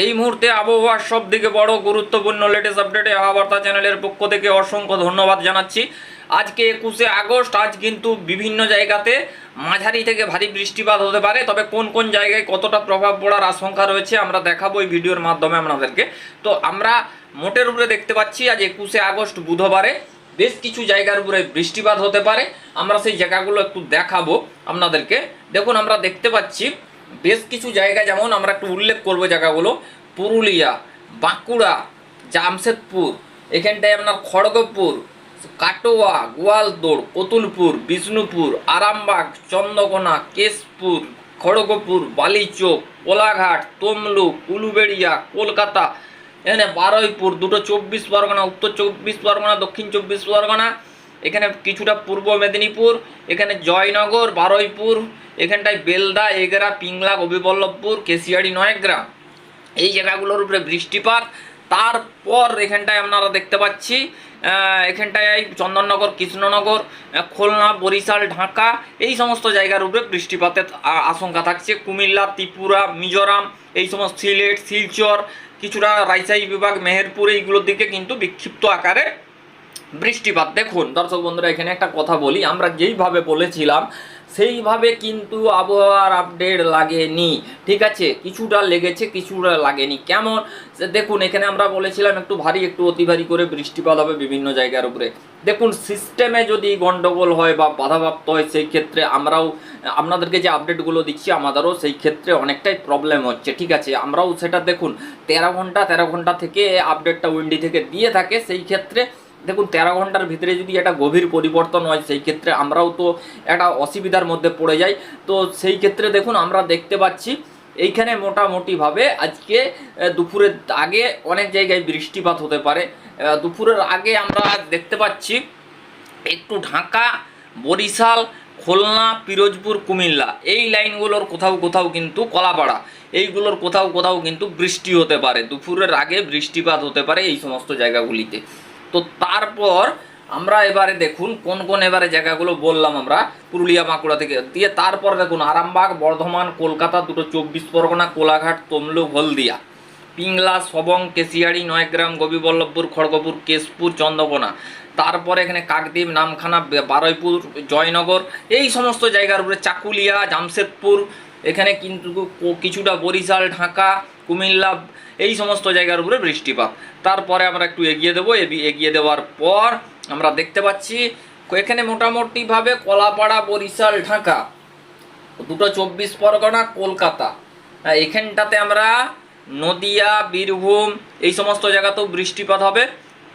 এই মুহূর্তে আবহাওয়ার সব থেকে বড় গুরুত্বপূর্ণ লেটেস্ট আপডেটে আবহাওয়া চ্যানেলের পক্ষ থেকে অসংখ্য ধন্যবাদ জানাচ্ছি। আজকে একুশে আগস্ট, আজ কিন্তু বিভিন্ন জায়গাতে মাঝারি থেকে ভারী বৃষ্টিপাত হতে পারে, তবে কোন কোন জায়গায় কতটা প্রভাব পড়ার আশঙ্কা রয়েছে আমরা দেখাবো এই ভিডিওর মাধ্যমে আপনাদেরকে। তো আমরা মোটের উপরে দেখতে পাচ্ছি, আজ একুশে আগস্ট বুধবারে বেশ কিছু জায়গার উপরে বৃষ্টিপাত হতে পারে, আমরা সেই জায়গাগুলো একটু দেখাবো আপনাদেরকে। দেখুন, আমরা দেখতে পাচ্ছি বেশ কিছু জায়গা যেমন আমরা একটু উল্লেখ করব জায়গাগুলো। পুরুলিয়া, বাঁকুড়া, জামশেদপুর, এখানটায় আপনার খড়গপুর, কাটোয়া গোয়ালদোড় কতুলপুর, বিষ্ণুপুর, আরামবাগ, চন্দ্রকোনা, কেশপুর, খড়গপুর, বালিচোক, কোলাঘাট, তমলুক, উলুবেড়িয়া, কলকাতা, এখানে বারুইপুর, দুটো চব্বিশ পরগনা, উত্তর চব্বিশ পরগনা, দক্ষিণ চব্বিশ পরগনা কিছুটা পূর্ব মেদিনীপুর, এখানে জয়নগর, বারুইপুর, এখানটায় বেলদা, এগরা, পিংলা গোপীবল্লভপুর কেশিয়াড়ি নয়গ্রাম এই জায়গাগুলোর উপরে বৃষ্টিপাত। তারপর এখানটায় আপনারা দেখতে পাচ্ছি এখানটায় চন্দননগর, কৃষ্ণনগর খুলনা, বরিশাল, ঢাকা, এই সমস্ত জায়গার উপরে বৃষ্টিপাতের আশঙ্কা থাকছে। কুমিল্লা, ত্রিপুরা, মিজোরাম, এই সমস্ত সিলেট, শিলচর, কিছুটা রাজশাহী বিভাগ, মেহেরপুর, এইগুলোর দিকে কিন্তু বিক্ষিপ্ত আকারে বৃষ্টিপাত। দেখুন, দর্শক বন্ধুরা, এখানে একটা কথা বলি। আমরা যেইভাবে বলেছিলাম, সেইভাবে কিন্তু আবহাওয়ার আপডেট লাগেনি, ঠিক আছে? কিছুটা লেগেছে, কিছুটা লাগেনি। কেমন? দেখুন, এখানে আমরা বলেছিলাম, একটু ভারী, একটু অতি ভারী করে বৃষ্টিপাত হবে বিভিন্ন জায়গার উপরে। দেখুন সিস্টেমে যদি গন্ডগোল হয় বা বাধাপ্রাপ্ত হয়, সেই ক্ষেত্রে আমরাও, আপনাদেরকে যে আপডেটগুলো দিচ্ছি, আমাদেরও সেই ক্ষেত্রে অনেকটাই প্রবলেম হচ্ছে, ঠিক আছে? আমরাও সেটা দেখুন, তেরো ঘণ্টা তেরো ঘণ্টা থেকে আপডেটটা উইন্ডি থেকে দিয়ে থাকে, সেই ক্ষেত্রে দেখুন, তেরো ঘণ্টার ভিতরে যদি একটা গভীর পরিবর্তন হয়, সেই ক্ষেত্রে আমরাও তো একটা অসুবিধার মধ্যে পড়ে যাই। তো সেই ক্ষেত্রে দেখুন, আমরা দেখতে পাচ্ছি, এইখানে মোটামুটিভাবে আজকে দুপুরের আগে অনেক জায়গায় বৃষ্টিপাত হতে পারে। দুপুরের আগে আমরা দেখতে পাচ্ছি, একটু ঢাকা, বরিশাল, খুলনা, পিরোজপুর, কুমিল্লা, এই লাইনগুলোর কোথাও কোথাও কিন্তু কলাপাড়া, এইগুলোর কোথাও কোথাও কিন্তু বৃষ্টি হতে পারে। দুপুরের আগে বৃষ্টিপাত হতে পারে এই সমস্ত জায়গাগুলিতে। তো তারপর আমরা এবারে দেখুন কোন কোন এবারে জায়গাগুলো বললাম আমরা, পুরুলিয়া, বাঁকুড়া থেকে। দিয়ে তারপর দেখুন আরামবাগ, বর্ধমান, কলকাতা, দুটো চব্বিশ পরগনা, কোলাঘাট, তমলুক, হলদিয়া। পিংলা, সবং, কেশিয়াড়ি, নয়গ্রাম গোপীবল্লভপুর খড়গপুর, কেশপুর, চন্দ্রকোনা। তারপরে এখানে কাকদ্বীপ, নামখানা বারুইপুর, জয়নগর, এই সমস্ত জায়গার উপরে চাকুলিয়া, জামশেদপুর এখানে কিন্তু কিছুটা বরিশাল, ঢাকা, কুমিল্লা, এই সমস্ত জায়গার উপরে বৃষ্টিপাত। তারপরে আমরা একটু এগিয়ে দেবো। এগি- এগিয়ে দেওয়ার পর আমরা দেখতে পাচ্ছি, এখানে মোটামুটিভাবে কলাপাড়া, বরিশাল, ঢাকা, দুটো চব্বিশ পরগনা, কলকাতা। এখানটাতে আমরা নদিয়া, বীরভূম, এই সমস্ত জায়গাতেও বৃষ্টিপাত হবে।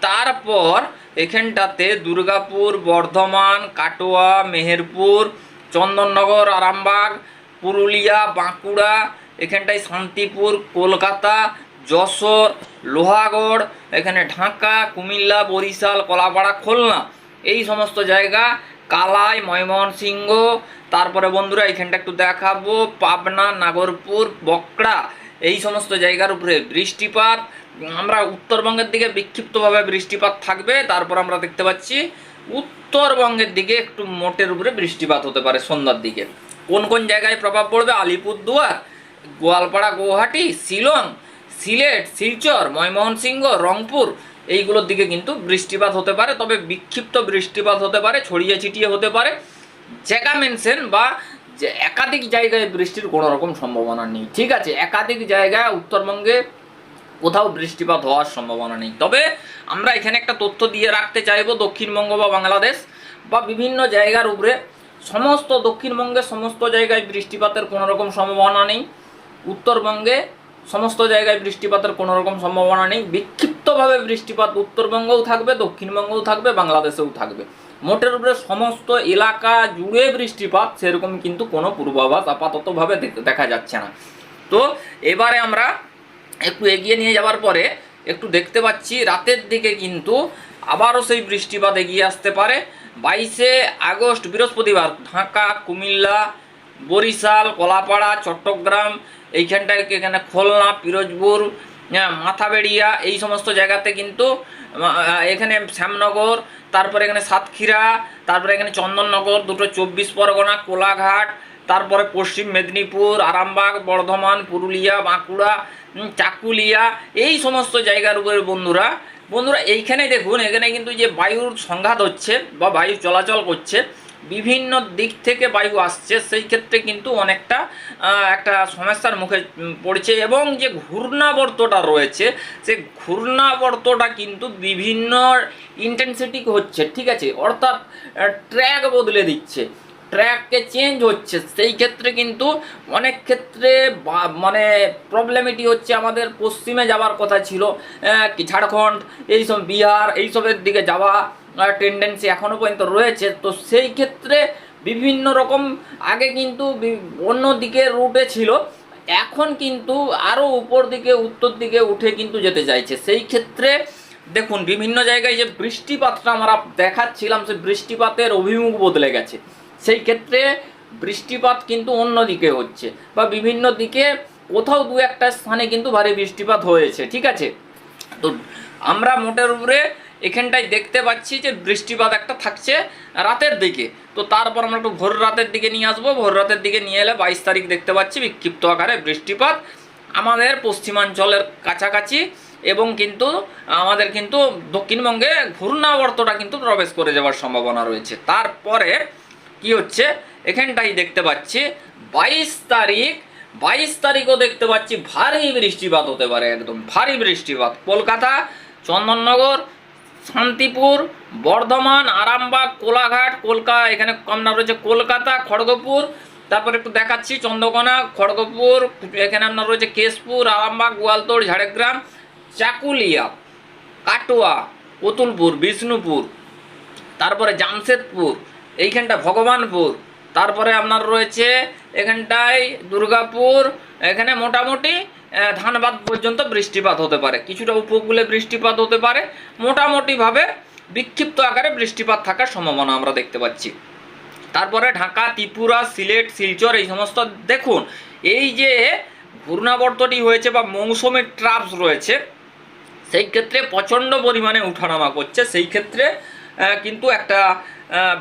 তারপর এখানটাতে দুর্গাপুর, বর্ধমান, কাটোয়া, মেহেরপুর, চন্দননগর, আরামবাগ পুরুলিয়া, বাঁকুড়া, এখানটায় শান্তিপুর, কলকাতা, যশোর, লোহাগড়, এখানে ঢাকা, কুমিল্লা, বরিশাল, কলাপাড়া, খুলনা। এই সমস্ত জায়গা, কালাই, ময়মনসিংহ, তারপরে বন্ধুরা এখানটা একটু দেখাবো, পাবনা, নাগরপুর বকড়া এই সমস্ত জায়গার উপরে বৃষ্টিপাত, আমরা উত্তরবঙ্গের দিকে বিক্ষিপ্তভাবে বৃষ্টিপাত থাকবে, তারপর আমরা দেখতে পাচ্ছি উত্তরবঙ্গের দিকে একটু মোটের উপরে বৃষ্টিপাত হতে পারে সন্ধ্যার দিকে। কোন কোন জায়গায় প্রভাব পড়বে? আলিপুরদুয়ার, গোয়ালপাড়া গুয়াহাটি শিলং, সিলেট, শিলচর, ময়মনসিংহ, রংপুর। এইগুলোর দিকে কিন্তু বৃষ্টিপাত হতে পারে, তবে বিক্ষিপ্ত বৃষ্টিপাত হতে পারে, ছড়িয়ে ছিটিয়ে হতে পারে। জায়গা মেনশন বা যে একাধিক জায়গায় বৃষ্টির কোনো রকম সম্ভাবনা নেই, ঠিক আছে? একাধিক জায়গায় উত্তরবঙ্গে কোথাও বৃষ্টিপাত হওয়ার সম্ভাবনা নেই। তবে আমরা এখানে একটা তথ্য দিয়ে রাখতে চাইব, দক্ষিণবঙ্গ বা বাংলাদেশ বা বিভিন্ন জায়গার উপরে। সমস্ত দক্ষিণবঙ্গে সমস্ত জায়গায় বৃষ্টিপাতের কোনো রকম সম্ভাবনা নেই। উত্তরবঙ্গে সমস্ত জায়গায় বৃষ্টিপাতের কোনো রকম সম্ভাবনা নেই। বিক্ষিপ্তভাবে বৃষ্টিপাত উত্তরবঙ্গেও থাকবে, দক্ষিণবঙ্গেও থাকবে, বাংলাদেশেও থাকবে। মোটের উপরে সমস্ত এলাকা জুড়ে বৃষ্টিপাত সেরকম কিন্তু কোনো পূর্বাভাস আপাততভাবে দেখা যাচ্ছে না। তো এবারে আমরা একটু এগিয়ে নিয়ে যাওয়ার পরে একটু দেখতে পাচ্ছি, রাতের দিকে কিন্তু আবারও সেই বৃষ্টিপাত এগিয়ে আসতে পারে। বাইশে আগস্ট বৃহস্পতিবার ঢাকা কুমিল্লা বরিশাল কলাপাড়া চট্টগ্রাম এইখানটায় এখানে খুলনা পিরোজপুর হ্যাঁ, মাথাবেড়িয়া এই সমস্ত জায়গাতে কিন্তু এখানে শ্যামনগর তারপরে এখানে সাতক্ষীরা তারপরে এখানে চন্দননগর দুটো চব্বিশ পরগনা কোলাঘাট তারপরে পশ্চিম মেদিনীপুর আরামবাগ বর্ধমান পুরুলিয়া বাঁকুড়া চাকুলিয়া এই সমস্ত জায়গার উপরে বন্ধুরা বন্ধুরা, এইখানে দেখুন, এখানে কিন্তু যে বায়ুর সংঘাত হচ্ছে বা বায়ু চলাচল করছে, বিভিন্ন দিক থেকে বায়ু আসছে, সেই ক্ষেত্রে কিন্তু অনেকটা একটা সমস্যার মুখে পড়ছে এবং যে ঘূর্ণাবর্তটা রয়েছে, সে ঘূর্ণাবর্তটা কিন্তু বিভিন্ন ইন্টেন্সিটি হচ্ছে, ঠিক আছে? অর্থাৎ ট্র্যাক বদলে দিচ্ছে। ট্র্যাককে চেঞ্জ হচ্ছে। সেই ক্ষেত্রে কিন্তু অনেক ক্ষেত্রে মানে প্রবলেমিটি হচ্ছে আমাদের পশ্চিমে যাওয়ার কথা ছিল। কি ঝাড়খণ্ড, এইসব বিহার, এইসবের দিকে যাওয়া টেন্ডেন্সি এখনও পর্যন্ত রয়েছে। তো সেই ক্ষেত্রে বিভিন্ন রকম আগে কিন্তু অন্য দিকে রুটে ছিল। এখন কিন্তু আরও উপর দিকে, উত্তর দিকে উঠে কিন্তু যেতে চাইছে। সেই ক্ষেত্রে দেখুন, বিভিন্ন জায়গায় যে বৃষ্টিপাতটা আমরা দেখাচ্ছিলাম, সেই বৃষ্টিপাতের অভিমুখ বদলে গেছে। সেই ক্ষেত্রে বৃষ্টিপাত কিন্তু অন্য দিকে হচ্ছে বা বিভিন্ন দিকে কোথাও দু একটা স্থানে কিন্তু ভারী বৃষ্টিপাত হয়েছে, ঠিক আছে? তো আমরা মোটের উপরে এখানটায় দেখতে পাচ্ছি যে বৃষ্টিপাত একটা থাকছে রাতের দিকে। তো তারপর আমরা একটু ভোর রাতের দিকে নিয়ে আসব। ভোর রাতের দিকে নিয়ে এলে বাইশ তারিখ দেখতে পাচ্ছি বিক্ষিপ্ত আকারে বৃষ্টিপাত। আমাদের পশ্চিমাঞ্চলের কাছাকাছি এবং কিন্তু আমাদের কিন্তু দক্ষিণবঙ্গে ঘূর্ণাবর্তটা কিন্তু প্রবেশ করে যাওয়ার সম্ভাবনা রয়েছে। তারপরে কি হচ্ছে? এখানটাই দেখতে পাচ্ছি। বাইশ তারিখ, বাইশ তারিখও দেখতে পাচ্ছি ভারী বৃষ্টিপাত হতে পারে একদম, ভারী বৃষ্টিপাত। কলকাতা, চন্দননগর, শান্তিপুর, বর্ধমান, আরামবাগ, কোলাঘাট, কলকা, এখানে কম নাম রয়েছে কলকাতা, খড়গপুর, তারপর একটু দেখাচ্ছি চন্দ্রকোনা, খড়গপুর, এখানে আপনার রয়েছে কেশপুর, আরামবাগ, গোয়ালতোড়, ঝাড়গ্রাম, চাকুলিয়া, কাটোয়া, কতুলপুর, বিষ্ণুপুর, তারপরে জামশেদপুর এইখানটা ভগবানপুর। তারপরে আপনার রয়েছে এখানটায় দুর্গাপুর, এখানে মোটামুটি ধানবাদ পর্যন্ত বৃষ্টিপাত হতে পারে। কিছুটা উপকূলে বৃষ্টিপাত হতে পারে। মোটামুটিভাবে বিক্ষিপ্ত আকারে বৃষ্টিপাত থাকার সম্ভাবনা আমরা দেখতে পাচ্ছি। তারপরে ঢাকা, ত্রিপুরা, সিলেট, শিলচর, এই সমস্ত দেখুন, এই যে ঘূর্ণাবর্তটি হয়েছে বা মৌসুমি ট্রাপস রয়েছে, সেই ক্ষেত্রে প্রচণ্ড পরিমাণে উঠানামা করছে। সেই ক্ষেত্রে কিন্তু একটা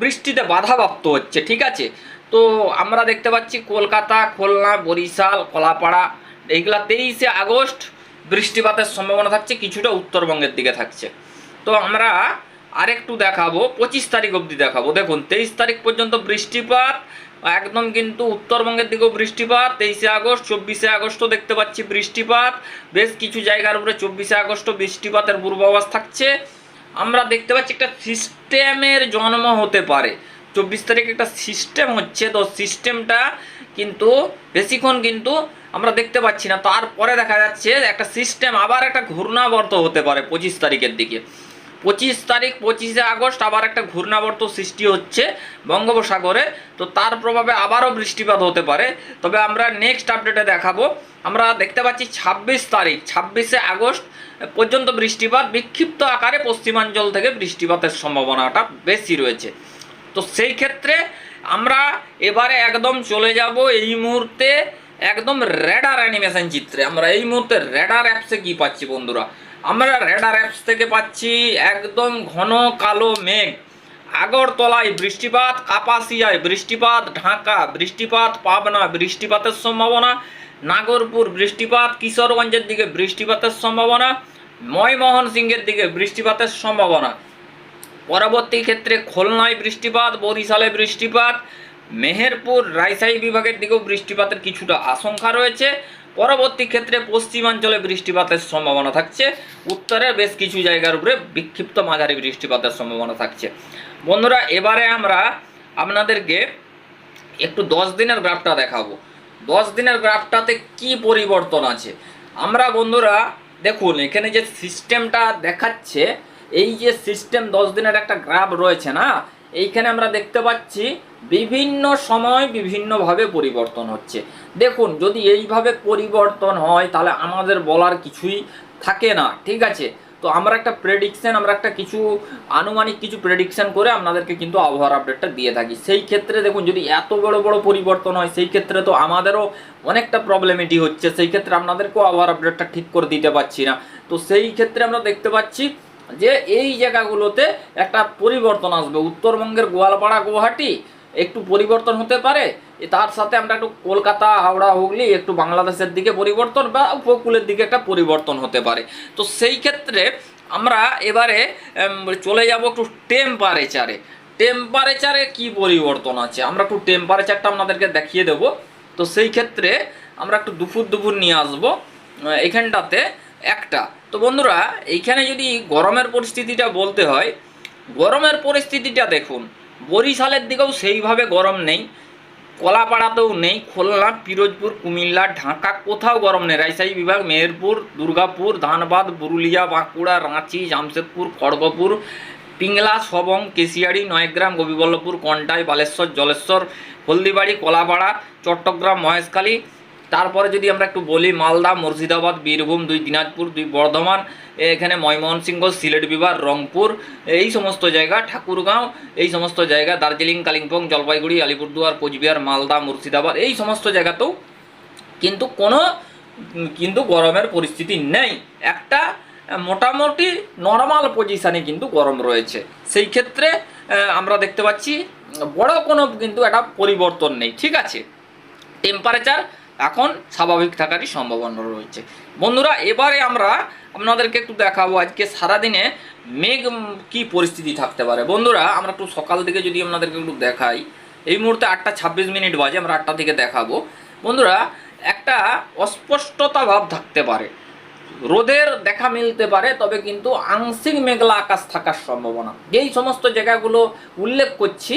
বৃষ্টিতে বাধাপ্রাপ্ত হচ্ছে, ঠিক আছে? তো আমরা দেখতে পাচ্ছি কলকাতা, খুলনা, বরিশাল, কলাপাড়া, এইগুলা তেইশে আগস্ট বৃষ্টিপাতের সম্ভাবনা থাকছে, কিছুটা উত্তরবঙ্গের দিকে থাকছে। তো আমরা আরেকটু দেখাবো, পঁচিশ তারিখ অবধি দেখাবো। দেখুন, তেইশ তারিখ পর্যন্ত বৃষ্টিপাত, একদম কিন্তু উত্তরবঙ্গের দিকেও বৃষ্টিপাত, তেইশে আগস্ট, চব্বিশে আগস্টও দেখতে পাচ্ছি বৃষ্টিপাত, বেশ কিছু জায়গার উপরে চব্বিশে আগস্টও বৃষ্টিপাতের পূর্বাভাস থাকছে। আমরা দেখতে পাচ্ছি একটা সিস্টেমের জন্ম হতে পারে। চব্বিশ তারিখে একটা সিস্টেম হচ্ছে, তো সিস্টেমটা কিন্তু, বেশিক্ষণ কিন্তু আমরা দেখতে পাচ্ছি না। তারপরে দেখা যাচ্ছে একটা সিস্টেম আবার একটা ঘূর্ণাবর্ত হতে পারে পঁচিশ তারিখের দিকে। পঁচিশ তারিখ, পঁচিশে আগস্ট আবার একটা ঘূর্ণাবর্ত সৃষ্টি হচ্ছে বঙ্গোপসাগরে। তো তার প্রভাবে আবারও বৃষ্টিপাত হতে পারে। তবে আমরা নেক্সট আপডেটে দেখাবো। আমরা দেখতে পাচ্ছি ছাব্বিশ তারিখ, ছাব্বিশে আগস্ট পর্যন্ত বৃষ্টিপাত, বিক্ষিপ্ত আকারে পশ্চিমাঞ্চল থেকে বৃষ্টিপাতের সম্ভাবনাটা বেশি রয়েছে। তো সেই ক্ষেত্রে আমরা এবারে একদম চলে যাব এই মুহূর্তে একদম রেডার অ্যানিমেশন চিত্রে। আমরা এই মুহূর্তে রেডার অ্যাপসে কি পাচ্ছি বন্ধুরা? আমরা রেডার অ্যাপস থেকে পাচ্ছি একদম ঘন কালো মেঘ। আগরতলায় বৃষ্টিপাত, কাপাসিয়ায় বৃষ্টিপাত, ঢাকা বৃষ্টিপাত পাবনা বৃষ্টিপাতের সম্ভাবনা, নাগরপুর বৃষ্টিপাত, কিশোরগঞ্জের দিকে বৃষ্টিপাতের সম্ভাবনা ময়মোহন সিংয়ের দিকে বৃষ্টিপাতের সম্ভাবনা। পরবর্তী ক্ষেত্রে খুলনায় বৃষ্টিপাত, বরিশালে বৃষ্টিপাত, মেহেরপুর, রাজশাহী বিভাগের দিকেও বৃষ্টিপাতের কিছুটা আশঙ্কা রয়েছে। পরবর্তী ক্ষেত্রে পশ্চিমাঞ্চলে বৃষ্টিপাতের সম্ভাবনা থাকছে। উত্তরের বেশ কিছু জায়গার উপরে বিক্ষিপ্ত মাঝারি বৃষ্টিপাতের সম্ভাবনা থাকছে। বন্ধুরা, এবারে আমরা আপনাদেরকে একটু দশ দিনের গ্রাফটা দেখাবো। দশ দিনের গ্রাফটাতে কি পরিবর্তন আছে? আমরা বন্ধুরা, দেখুন, এখানে যে সিস্টেমটা দেখাচ্ছে, এই যে সিস্টেম দশ দিনের একটা গ্রাফ রয়েছে না এইখানে আমরা দেখতে পাচ্ছি বিভিন্ন সময় বিভিন্নভাবে পরিবর্তন হচ্ছে। দেখুন, যদি এইভাবে পরিবর্তন হয়, তাহলে আমাদের বলার কিছুই থাকে না, ঠিক আছে? তো আমরা একটা প্রেডিকশন আমরা একটা কিছু আনুমানিক কিছু প্রেডিকশন করে আপনাদেরকে কিন্তু আবহাওয়ার আপডেটটা দিয়ে থাকি। সেই ক্ষেত্রে দেখুন, যদি এত বড় বড় পরিবর্তন হয়, সেই ক্ষেত্রে তো আমাদেরও অনেকটা প্রবলেমিটি হচ্ছে। সেই ক্ষেত্রে আপনাদেরকেও আবহাওয়ার আপডেটটা ঠিক করে দিতে পারছি না। তো সেই ক্ষেত্রে আমরা দেখতে পাচ্ছি যে এই জায়গাগুলোতে একটা পরিবর্তন আসবে। উত্তরবঙ্গের গোয়ালপাড়া, গুয়াহাটি একটু পরিবর্তন হতে পারে। তার সাথে আমরা একটু কলকাতা, হাওড়া, হুগলি একটু বাংলাদেশের দিকে পরিবর্তন বা উপকূলের দিকে একটা পরিবর্তন হতে পারে। তো সেই ক্ষেত্রে আমরা এবারে চলে যাব একটু টেম্পারেচারে টেম্পারেচারে কি পরিবর্তন আছে? আমরা একটু টেম্পারেচারটা আপনাদেরকে দেখিয়ে দেব। তো সেই ক্ষেত্রে আমরা একটু দুপুর দুপুর নিয়ে আসব। এখানটাতে একটা তো বন্ধুরা, এইখানে যদি গরমের পরিস্থিতিটা বলতে হয়, গরমের পরিস্থিতিটা দেখুন, বরিশালের দিকেও সেইভাবে গরম নেই, কলাপাড়াতেও নেই, খুলনা, পিরোজপুর, কুমিল্লা, ঢাকা, কোথাও গরম নেই। রাজশাহী বিভাগ, মেহেরপুর, দুর্গাপুর, ধানবাদ, পুরুলিয়া, বাঁকুড়া, রাঁচি, জামশেদপুর, খড়গপুর, পিংলা, সবং কেশিয়াড়ি নয়গ্রাম গোপীবল্লভপুর কন্টাই, বালেশ্বর, জলেশ্বর, হলদিবাড়ি, কলাপাড়া, চট্টগ্রাম, মহেশখালী তারপরে যদি আমরা একটু বলি মালদা, মুর্শিদাবাদ, বীরভূম, দুই দিনাজপুর, দুই বর্ধমান, এখানে ময়মনসিংহ, সিলেট বিভাগ, রংপুর, এই সমস্ত জায়গা, ঠাকুরগাঁও, এই সমস্ত জায়গা, দার্জিলিং, কালিম্পং, জলপাইগুড়ি, আলিপুরদুয়ার, কোচবিহার, মালদা, মুর্শিদাবাদ, এই সমস্ত জায়গাতেও কিন্তু কোনো, কিন্তু গরমের পরিস্থিতি নেই। একটা, মোটামুটি নর্মাল পজিশানে কিন্তু গরম রয়েছে। সেই ক্ষেত্রে আমরা দেখতে পাচ্ছি, বড় কোনো কিন্তু একটা পরিবর্তন নেই। ঠিক আছে? টেম্পারেচার এখন স্বাভাবিক থাকারই সম্ভাবনা রয়েছে। বন্ধুরা, এবারে আমরা আপনাদেরকে একটু দেখাবো আজকে সারাদিনে মেঘ কি পরিস্থিতি থাকতে পারে। বন্ধুরা, আমরা একটু সকাল থেকে যদি আপনাদেরকে একটু দেখাই, এই মুহূর্তে আটটা ছাব্বিশ মিনিট বাজে, আমরা আটটা থেকে দেখাবো। বন্ধুরা, একটা অস্পষ্টতা ভাব থাকতে পারে। রোদের দেখা মিলতে পারে, তবে কিন্তু আংশিক মেঘলা আকাশ থাকার সম্ভাবনা। যেই সমস্ত জায়গাগুলো উল্লেখ করছি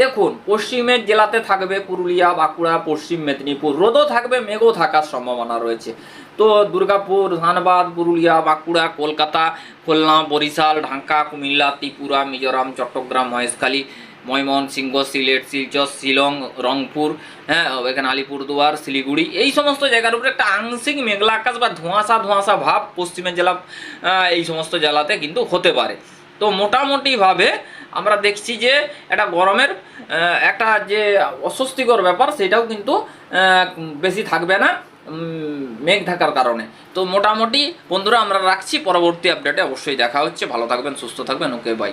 দেখুন, পশ্চিমের জেলাতে থাকবে পুরুলিয়া, বাঁকুড়া, পশ্চিম মেদিনীপুর। রোদও থাকবে, মেঘও থাকার সম্ভাবনা রয়েছে। তো দুর্গাপুর, ধানবাদ, পুরুলিয়া, বাঁকুড়া, কলকাতা, খুলনা, বরিশাল, ঢাকা, কুমিল্লা, ত্রিপুরা, মিজোরাম, চট্টগ্রাম, মহেশখালী, ময়মনসিংহ, সিলেট শিলচর শিলং, রংপুর হ্যাঁ এখানে আলিপুরদুয়ার, শিলিগুড়ি, এই সমস্ত জায়গার উপরে একটা আংশিক মেঘলা আকাশ বা ধোঁয়াশা ধোঁয়াশা ভাব পশ্চিমের জেলা এই সমস্ত জেলাতে কিন্তু হতে পারে। তো মোটামুটিভাবে আমরা দেখছি যে এটা গরমের একটা যে অস্বস্তিকর ব্যাপার, সেটাও কিন্তু বেশি থাকবে না মেঘ থাকার কারণে। তো মোটামুটি বন্ধুরা, আমরা রাখছি, পরবর্তী আপডেটে অবশ্যই দেখা হচ্ছে। ভালো থাকবেন, সুস্থ থাকবেন। Okay bye